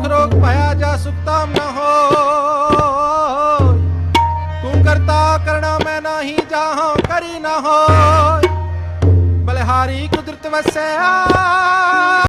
ਦੁਖ ਦਾਰੂ ਸੁਖ ਰੋਗ ਭਇਆ ਜਾ ਸੁਖਤਾਮ ਨ ਹੋ ਤੂੰ ਕਰਤਾ ਕਰਣਾ ਮੈਂ ਨਹੀਂ ਜਾਹਾਂ, ਕਰੀ ਨ ਹੋ ਬਲਿਹਾਰੀ ਕੁਦਰਤ ਵਸਿਆ।